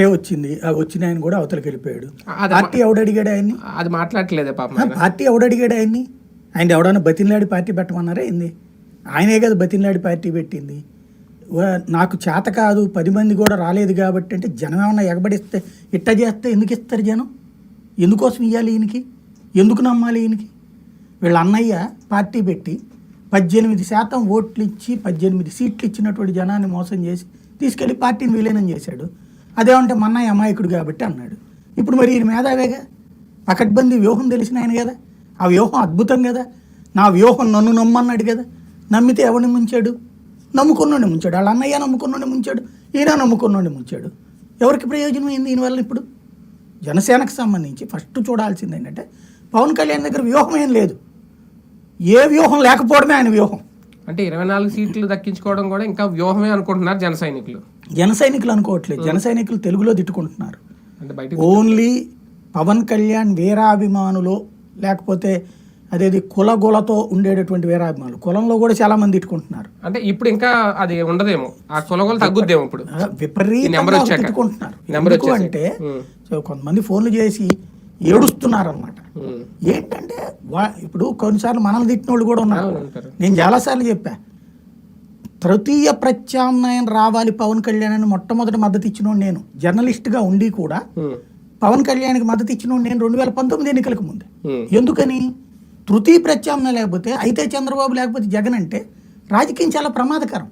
ఒకటే వచ్చింది. వచ్చిన ఆయన కూడా అవతలకి వెళ్ళిపోయాడు. పార్టీ ఎవడు అడిగాడు ఆయన్ని? అది మాట్లాడట్లేదే పాపం. పార్టీ ఎవడు అడిగాడు ఆయన్ని? ఆయన ఎవడన్నా బతిన్లాడి పార్టీ పెట్టమన్నారా ఏంది? ఆయనే కదా బతిన్లాడి పార్టీ పెట్టింది. నాకు చేత కాదు పది మంది కూడా రాలేదు కాబట్టి అంటే జనం ఏమన్నా ఎగబడిస్తే ఇట్ట చేస్తే ఎందుకు ఇస్తారు జనం? ఎందుకోసం ఇవ్వాలి ఈయనకి? ఎందుకు నమ్మాలి ఈయనకి? వీళ్ళ అన్నయ్య పార్టీ పెట్టి పద్దెనిమిది శాతం ఓట్లు ఇచ్చి పద్దెనిమిది సీట్లు ఇచ్చినటువంటి జనాన్ని మోసం చేసి తీసుకెళ్ళి పార్టీని విలీనం చేశాడు. అదేమంటే మా అన్నయ్య అమాయకుడు కాబట్టి అన్నాడు. ఇప్పుడు మరి ఈయన మేధావేగా? పకడ్బందీ వ్యూహం తెలిసిన ఆయన కదా? ఆ వ్యూహం అద్భుతం కదా? నా వ్యూహం నన్ను నమ్మన్నాడు కదా? నమ్మితే ఎవరిని ముంచాడు? నమ్ముకున్నోడిని ముంచాడు. వాళ్ళ అన్నయ్య నమ్ముకున్నోడిని ముంచాడు. ఈయన నమ్ముకున్నోడిని ముంచాడు. ఎవరికి ప్రయోజనం అయింది దీనివల్ల ఇప్పుడు? జనసేనకు సంబంధించి ఫస్ట్ చూడాల్సింది ఏంటంటే పవన్ కళ్యాణ్ దగ్గర వ్యూహం ఏం లేదు. ఏ వ్యూహం లేకపోవడమే ఆయన వ్యూహం. అంటే ఇరవై నాలుగు సీట్లు దక్కించుకోవడం కూడా ఇంకా వ్యూహమే అనుకుంటున్నారు జన సైనికులు. జన సైనికులు అనుకోవట్లేదు. జన సైనికులు తెలుగులో తిట్టుకుంటున్నారు. ఓన్లీ పవన్ కళ్యాణ్ వీరాభిమానులు లేకపోతే అదేది కులగులతో ఉండేటటువంటి వీరాభిమానులు. కులంలో కూడా చాలా మంది తిట్టుకుంటున్నారు. అంటే ఇప్పుడు ఇంకా అది ఉండదేమో. ఆ కొలగోలు తగ్గుద్దేమో ఇప్పుడు. విపరీతంగా. తిట్టుకుంటున్నారు. ఎందుకు. అంటే కొంతమంది ఫోన్లు చేసి ఏడుస్తున్నారు అనమాట. ఏంటంటే ఇప్పుడు కొన్నిసార్లు మనల్ని తిట్టిన వాళ్ళు కూడా ఉన్నారు. నేను చాలాసార్లు చెప్పా. తృతీయ ప్రత్యామ్నాయం రావాలి పవన్ కళ్యాణ్ అని మొట్టమొదటి మద్దతు ఇచ్చిన నేను జర్నలిస్ట్గా ఉండి కూడా. పవన్ కళ్యాణ్కి మద్దతు ఇచ్చిన నేను రెండు వేల పంతొమ్మిది ఎన్నికలకు ముందే. ఎందుకని తృతీయ ప్రత్యామ్నాయం లేకపోతే అయితే చంద్రబాబు లేకపోతే జగన్ అంటే రాజకీయం చాలా ప్రమాదకరం